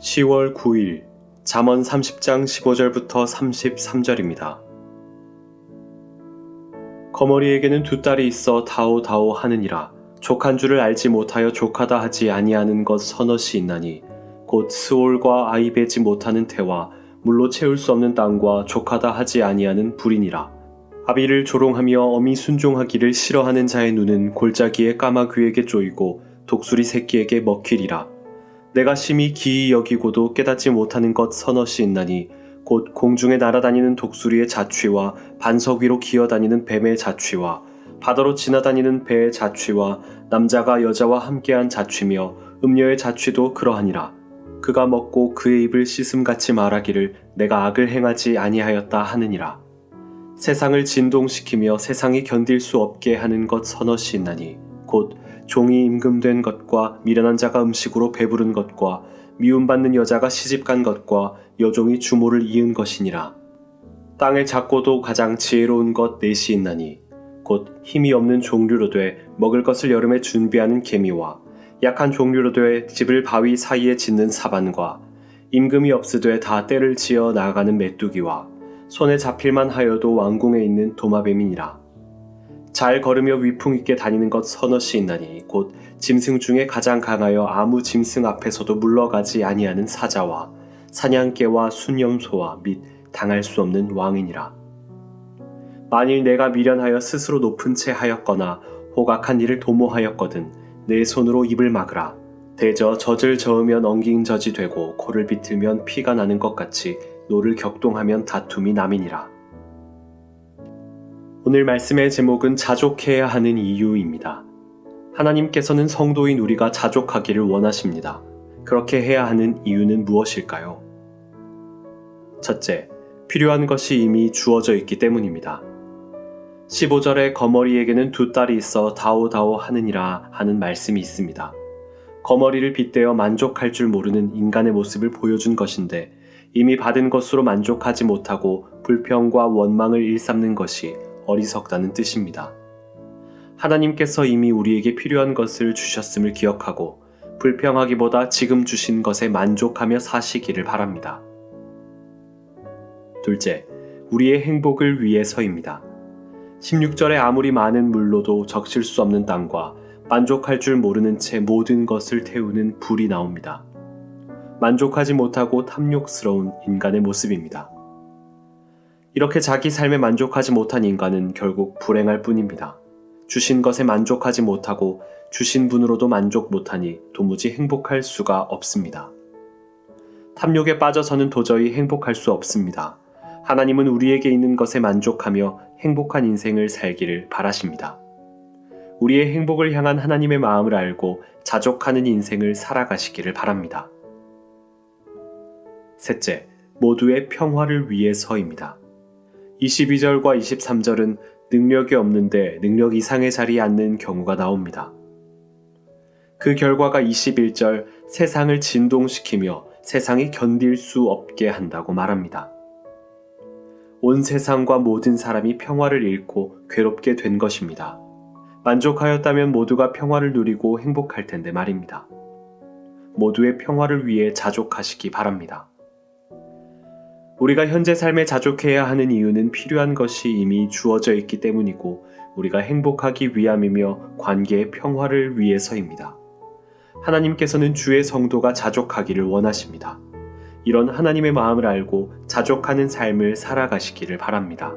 10월 9일 잠언 30장 15절부터 33절입니다. 거머리에게는 두 딸이 있어 다오다오 하느니라. 족한 줄을 알지 못하여 족하다 하지 아니하는 것 서너시 있나니 곧 스올과 아이 베지 못하는 태와 물로 채울 수 없는 땅과 족하다 하지 아니하는 불이니라. 아비를 조롱하며 어미 순종하기를 싫어하는 자의 눈은 골짜기의 까마귀에게 쪼이고 독수리 새끼에게 먹히리라 내가 심히 기이 여기고도 깨닫지 못하는 것 서너시 있나니 곧 공중에 날아다니는 독수리의 자취와 반석 위로 기어다니는 뱀의 자취와 바다로 지나다니는 배의 자취와 남자가 여자와 함께한 자취며 음녀의 자취도 그러하니라. 그가 먹고 그의 입을 씻음같이 말하기를 내가 악을 행하지 아니하였다 하느니라. 세상을 진동시키며 세상이 견딜 수 없게 하는 것 서너시 있나니 곧 종이 임금된 것과 미련한 자가 음식으로 배부른 것과 미움받는 여자가 시집간 것과 여종이 주모를 이은 것이니라. 땅의 작고도 가장 지혜로운 것 넷이 있나니 곧 힘이 없는 종류로 돼 먹을 것을 여름에 준비하는 개미와 약한 종류로 돼 집을 바위 사이에 짓는 사반과 임금이 없으되 다 때를 지어 나아가는 메뚜기와 손에 잡힐만 하여도 왕궁에 있는 도마뱀이니라. 잘 걸으며 위풍 있게 다니는 것 서너시 있나니 곧 짐승 중에 가장 강하여 아무 짐승 앞에서도 물러가지 아니하는 사자와 사냥개와 순염소와 및 당할 수 없는 왕이니라. 만일 내가 미련하여 스스로 높은 채 하였거나 호각한 일을 도모하였거든 내 손으로 입을 막으라. 대저 젖을 저으면 엉긴 젖이 되고 코를 비틀면 피가 나는 것 같이 노를 격동하면 다툼이 남이니라. 오늘 말씀의 제목은 자족해야 하는 이유입니다. 하나님께서는 성도인 우리가 자족하기를 원하십니다. 그렇게 해야 하는 이유는 무엇일까요? 첫째, 필요한 것이 이미 주어져 있기 때문입니다. 15절에 거머리에게는 두 딸이 있어 다오다오 하느니라 하는 말씀이 있습니다. 거머리를 빗대어 만족할 줄 모르는 인간의 모습을 보여준 것인데 이미 받은 것으로 만족하지 못하고 불평과 원망을 일삼는 것이 어리석다는 뜻입니다. 하나님께서 이미 우리에게 필요한 것을 주셨음을 기억하고 불평하기보다 지금 주신 것에 만족하며 사시기를 바랍니다. 둘째, 우리의 행복을 위해서입니다. 16절에 아무리 많은 물로도 적실 수 없는 땅과 만족할 줄 모르는 채 모든 것을 태우는 불이 나옵니다. 만족하지 못하고 탐욕스러운 인간의 모습입니다. 이렇게 자기 삶에 만족하지 못한 인간은 결국 불행할 뿐입니다. 주신 것에 만족하지 못하고 주신 분으로도 만족 못하니 도무지 행복할 수가 없습니다. 탐욕에 빠져서는 도저히 행복할 수 없습니다. 하나님은 우리에게 있는 것에 만족하며 행복한 인생을 살기를 바라십니다. 우리의 행복을 향한 하나님의 마음을 알고 자족하는 인생을 살아가시기를 바랍니다. 셋째, 모두의 평화를 위해서입니다. 22절과 23절은 능력이 없는데 능력 이상의 자리에 앉는 경우가 나옵니다. 그 결과가 21절 세상을 진동시키며 세상이 견딜 수 없게 한다고 말합니다. 온 세상과 모든 사람이 평화를 잃고 괴롭게 된 것입니다. 만족하였다면 모두가 평화를 누리고 행복할 텐데 말입니다. 모두의 평화를 위해 자족하시기 바랍니다. 우리가 현재 삶에 자족해야 하는 이유는 필요한 것이 이미 주어져 있기 때문이고 우리가 행복하기 위함이며 관계의 평화를 위해서입니다. 하나님께서는 주의 성도가 자족하기를 원하십니다. 이런 하나님의 마음을 알고 자족하는 삶을 살아가시기를 바랍니다.